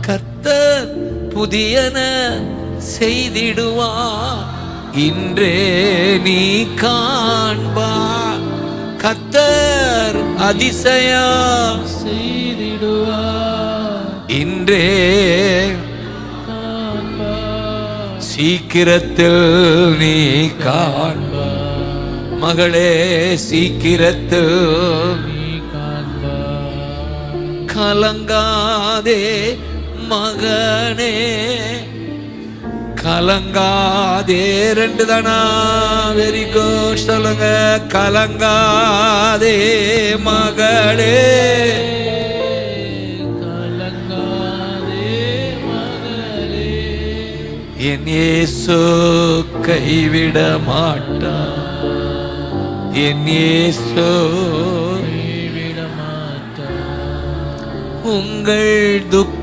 கர்த்தர் புதியன செய்திடுவா. இன்றே நீ காண்பா. கர்த்தர் அதிசயா செய்திடுவா. இன்றே சீக்கிரத்தில் நீ காண்பா. மகளே சீக்கிரத்தில் நீ காண்பா. கலங்காதே. மகனே கலங்காதே. ரெண்டு தானா வெரி குட் சொல்லுங்க. கலங்காதே மகளே. கலங்காதே என் கைவிட மாட்டா. என் இயேசு கைவிட மாட்டா. உங்கள் துக்க